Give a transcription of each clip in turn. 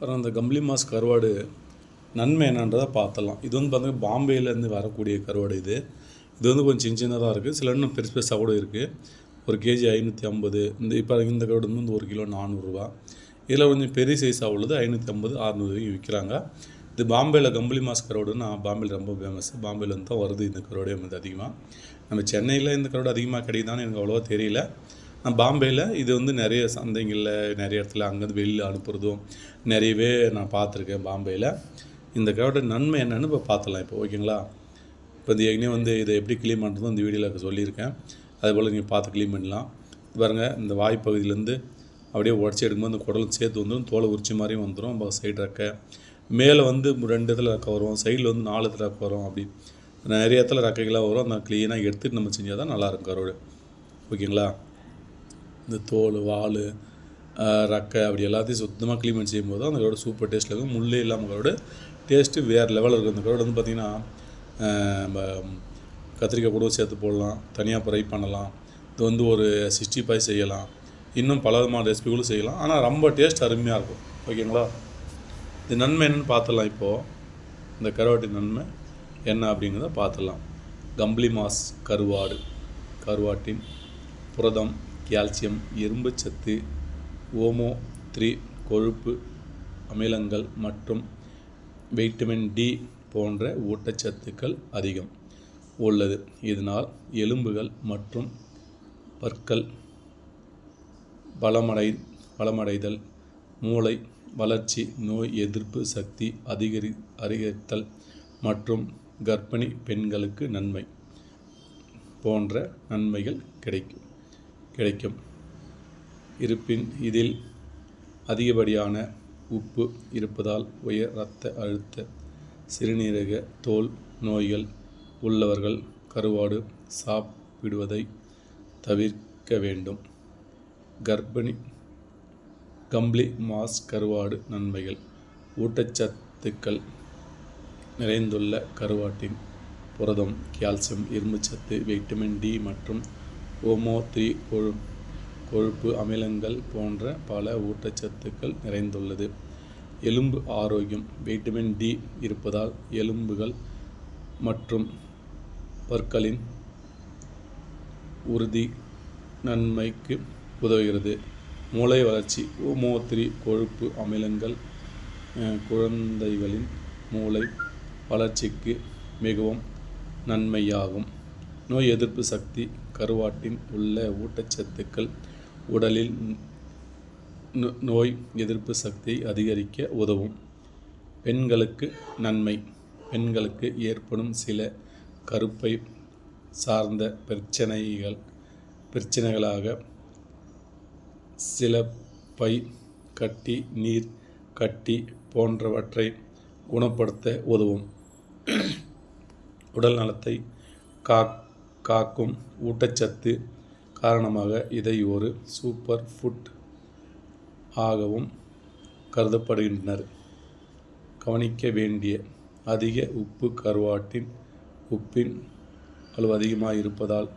அப்புறம் அந்த கம்ப்ளி மாஸ் கருவாடு நன்மை என்னன்றதை பார்த்தலாம். இது வந்து பார்த்திங்கன்னா பாம்பேலேருந்து வரக்கூடிய கருவாடு இது. இது வந்து கொஞ்சம் சின்ன சின்னதாக இருக்குது சில இன்னும் பெருசு பெருசாக கூட இருக்குது ஒரு கேஜி ஐநூற்றி ஐம்பது. இந்த இப்போ இந்த கருவாடு வந்து ஒரு கிலோ நானூறுரூவா. இதில் கொஞ்சம் பெரிய சைஸாக உள்ளது. ஐநூற்றி ஐம்பது அறநூறு வரைக்கும் விற்கிறாங்க. இது பாம்பேயில் கம்பளி மாஸ் கருவாடு பாம்பேயில் ரொம்ப ஃபேமஸ் பாம்பேலேருந்து தான் வருது இந்த கருவாடே வந்து அதிகமாக நம்ம சென்னையில் இந்த கருவாடு அதிகமாக கிடைக்குதான்னு எனக்கு அவ்வளோவா தெரியல. பாம்பேயில் இது வந்து நிறைய சந்தைங்களில் நிறைய இடத்துல அங்கேருந்து வெளியில் அனுப்புகிறதும் நிறையவே நான் பார்த்துருக்கேன் பாம்பேயில் இந்த கருவாடு நன்மை என்னென்னு இப்போ பார்த்துலாம் இப்போ ஓகேங்களா? இப்போ இந்த ஏற்கனவே வந்து இதை எப்படி க்ளீன் பண்ணுறதும் இந்த வீடியோவில் சொல்லியிருக்கேன். அதுபோல் நீங்கள் பார்த்து க்ளீன் பண்ணலாம். பாருங்கள் இந்த வாய்ப்பகுதியிலேருந்து அப்படியே உடச்சி எடுக்கும்போது அந்த குடலும் சேர்த்து வந்துடும் தோலை உரிச்சி மாதிரியும் வந்துடும் நம்ம சைடு ரெக்க மேலே வந்து ரெண்டு இடத்துல ரெக்க வரும் சைடில் வந்து நாலு இடத்துல ரெக்க வரும் அப்படி. நிறைய இடத்துல ரெக்கைகளாக வரும். அந்த க்ளீனாக எடுத்துகிட்டு நம்ம செஞ்சால் தான் நல்லாயிருக்கும் கரோடு ஓகேங்களா? இந்த தோல் வால் ரக்கை அப்படி எல்லாத்தையும் சுத்தமாக க்ளீன் பண்ணி செய்யும்போது அந்த கரோட சூப்பர் டேஸ்ட்டில் இருக்கும். முள்ளே இல்லாமல் கரோட டேஸ்ட்டு வேறு லெவலில் இருக்கும். அந்த கரோட வந்து பார்த்திங்கன்னா நம்ம கத்திரிக்காய் கூட சேர்த்து போடலாம் தனியாக ஃப்ரை பண்ணலாம். இது வந்து ஒரு சிக்ஸ்டி ஃபைவ் செய்யலாம். இன்னும் பல விதமான ரெசிபிகளும் செய்யலாம். ஆனால் ரொம்ப டேஸ்ட் அருமையாக இருக்கும். ஓகேங்களா இது நன்மை என்னென்னு பார்த்துடலாம் இப்போது இந்த கருவாட்டி நன்மை என்ன அப்படிங்கிறத பார்த்துடலாம் கம்பளி மாஸ் கருவாடு. கருவாட்டின் புரதம். கால்சியம் இரும்புச்சத்து ஓமோ த்ரீ கொழுப்பு அமிலங்கள் மற்றும் வைட்டமின் டி போன்ற ஊட்டச்சத்துக்கள் அதிகம் உள்ளது. இதனால் எலும்புகள் மற்றும் பற்கள் பலமடை பலமடைதல் மூளை வளர்ச்சி நோய் எதிர்ப்பு சக்தி அதிகரி அதிகரித்தல் மற்றும் கர்ப்பிணி பெண்களுக்கு நன்மை போன்ற நன்மைகள் கிடைக்கும். கிடைக்கும். இருப்பின் இதில் அதிகப்படியான உப்பு இருப்பதால் உயர் இரத்த அழுத்த சிறுநீரக தோல் நோய்கள் உள்ளவர்கள் கருவாடு சாப்பிடுவதை தவிர்க்க வேண்டும். கர்ப்பிணி கம்ப்ளி மாஸ் கருவாடு நன்மைகள். ஊட்டச்சத்துக்கள் நிறைந்துள்ள கருவாட்டின் புரதம் கால்சியம் இரும்புச்சத்து வைட்டமின் டி மற்றும் ஓமோ த்ரீ கொழு கொழுப்பு அமிலங்கள் போன்ற பல ஊட்டச்சத்துக்கள் நிறைந்துள்ளது. எலும்பு ஆரோக்கியம் வைட்டமின் டி இருப்பதால் எலும்புகள் மற்றும் பற்களின் உறுதி நன்மைக்கு உதவுகிறது. மூளை வளர்ச்சி ஓமோ த்ரீ கொழுப்பு அமிலங்கள் குழந்தைகளின் மூளை வளர்ச்சிக்கு மிகவும் நன்மையாகும். நோய் எதிர்ப்பு சக்தி கருவாட்டின் உள்ள ஊட்டச்சத்துக்கள் உடலில் நோய் எதிர்ப்பு சக்தியை அதிகரிக்க உதவும். பெண்களுக்கு நன்மை. பெண்களுக்கு ஏற்படும் சில கருப்பை சார்ந்த பிரச்சனைகள் பிரச்சனைகளாக சில பை கட்டி நீர் கட்டி போன்றவற்றை குணப்படுத்த உதவும். உடல் நலத்தை காக் காக்கும் ஊட்டச்சத்து காரணமாக இதை ஒரு சூப்பர் ஃபுட் ஆகவும் கருதப்படுகின்றனர். கவனிக்க வேண்டிய அதிக உப்பு கருவாட்டின் உப்பின் அளவு அதிகமாக இருப்பதால்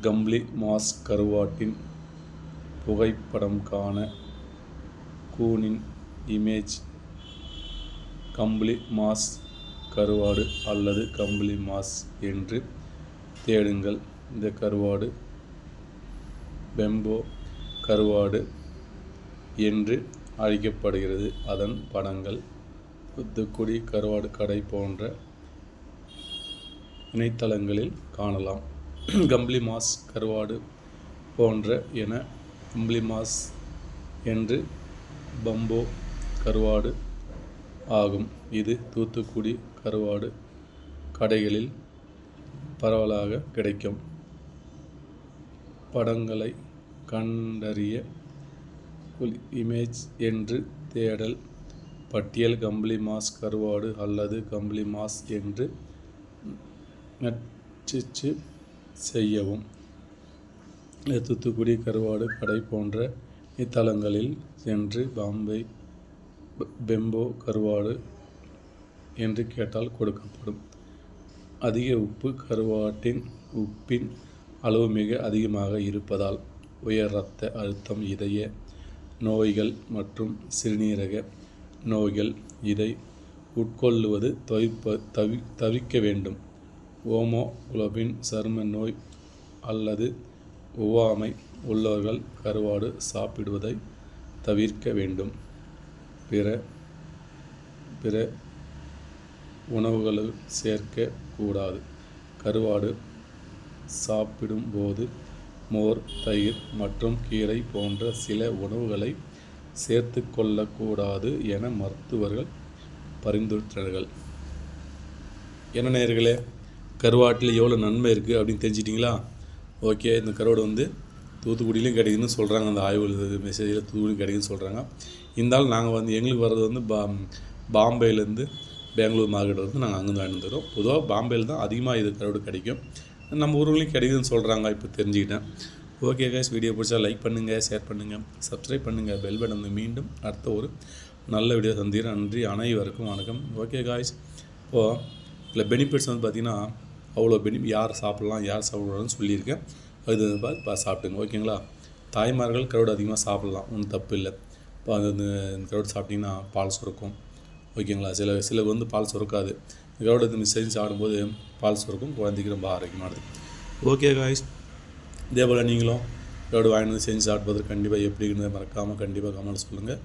கம்ப்ளி மாஸ் கருவாட்டின் புகைப்படம் காண கூனின் இமேஜ் கம்பளி மாஸ் கருவாடு அல்லது கம்பளி மாஸ் என்று தேடுங்கள். இந்த கருவாடு பெம்போ கருவாடு என்று அழைக்கப்படுகிறது. அதன் படங்கள் தூத்துக்குடி கருவாடு கடை போன்ற இணையதளங்களில் காணலாம். கம்பளி மாஸ் கருவாடு போன்ற என கம்பளி மாஸ் என்று பம்போ கருவாடு ஆகும். இது தூத்துக்குடி கருவாடு கடைகளில் பரவலாக கிடைக்கும். படங்களை கண்டறிய இமேஜ் என்று தேடல் பட்டியல் கம்பளி மாஸ் கருவாடு அல்லது கம்பளி மாஸ் என்று நச்சிச்சு செய்யவும். தூத்துக்குடி கருவாடு கடை போன்ற இத்தலங்களில் சென்று பாம்பே பெம்போ கருவாடு என்று கேட்டால் கொடுக்கப்படும். அதிக உப்பு கருவாட்டின் உப்பின் அளவு மிக அதிகமாக இருப்பதால் உயர் இரத்த அழுத்தம் இதய நோய்கள் மற்றும் சிறுநீரக நோய்கள் இதை உட்கொள்ளுவது தவிப்ப தவி தவிர்க்க வேண்டும். ஓமோகுளோபின் சரும நோய் அல்லது ஒவ்வாமை உள்ளவர்கள் கருவாடு சாப்பிடுவதை தவிர்க்க வேண்டும். பிற பிற உணவுகளில் சேர்க்கக்கூடாது. கருவாடு சாப்பிடும்போது மோர் தயிர் மற்றும் கீரை போன்ற சில உணவுகளை சேர்த்து கொள்ளக்கூடாது என மருத்துவர்கள் பரிந்துரைத்தார்கள் என்ன நேர்களே கருவாட்டில் எவ்வளோ நன்மை இருக்குது அப்படின்னு தெரிஞ்சிட்டிங்களா? ஓகே இந்த கருவாடு வந்து தூத்துக்குடியிலையும் கிடைக்குதுன்னு சொல்கிறாங்க அந்த ஆய்வு மெசேஜில் தூத்துக்குடியும் கிடைக்குதுன்னு சொல்கிறாங்க இருந்தாலும் நாங்கள் வந்து எங்களுக்கு வர்றது வந்து பா பாம்பேலேருந்து பெங்களூர் மார்க்கெட் வந்து நாங்கள் அங்கேருந்து வாங்கிட்டு வந்துடுறோம். பொதுவாக பாம்பேயில் தான் அதிகமாக இது கருவாடு கிடைக்கும். நம்ம ஊருங்களையும் கிடைக்குதுன்னு சொல்கிறாங்க இப்போ தெரிஞ்சுக்கிட்டேன். ஓகே கைஸ் வீடியோ பிடிச்சா லைக் பண்ணுங்கள் ஷேர் பண்ணுங்கள் சப்ஸ்கிரைப் பண்ணுங்கள் பெல் பட்டன் வந்து மீண்டும் அடுத்த ஒரு நல்ல வீடியோ சந்திக்கிறேன். நன்றி அனைவருக்கும் வணக்கம். ஓகே காய்ஸ் இப்போது இதில் பெனிஃபிட்ஸ் வந்து பார்த்திங்கன்னா அவ்வளோ பெனி யார் சாப்பிட்லாம் யார் சாப்பிடலாம்னு சொல்லியிருக்கேன். அது வந்து பார்த்து சாப்பிட்டுங்க ஓகேங்களா தாய்மார்கள் கருவாடு அதிகமாக சாப்பிட்லாம். ஒன்றும் தப்பு இல்லை. இப்போ அது வந்து இந்த சாப்பிட்டிங்கன்னா பால் சுரக்கும். ஓகேங்களா? சில சில வந்து பால் சுரக்காது. இந்த மிஸ் செஞ்சு சாப்பிடும்போது பால் சுரக்கும் குழந்தைக்கு ரொம்ப ஆரோக்கியமானது. ஓகே காய்ஸ் இதே போல் நீங்களும் கருவாடு வாங்கிட்டு வந்து செஞ்சு சாப்பிடுவது கண்டிப்பாக எப்படிங்கிறத மறக்காமல் கண்டிப்பாக கமெண்ட் சொல்லுங்கள்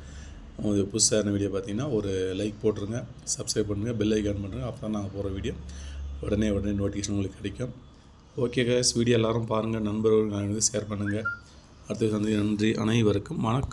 உங்களுக்கு புதுசாக வீடியோ பார்த்தீங்கன்னா ஒரு லைக் போட்டுருங்க சப்ஸ்கிரைப் பண்ணுங்கள் பெல் ஐக்கான் பண்ணுங்கள் அப்போ தான் நாங்கள் போகிற வீடியோ உடனே உடனே நோட்டிஃபிகேஷன் உங்களுக்கு கிடைக்கும். ஓகே கைஸ் வீடியோ எல்லோரும் பாருங்கள் நண்பர்கள் ஷேர் பண்ணுங்கள் அடுத்த சந்தி நன்றி. அனைவருக்கும் வணக்கம்.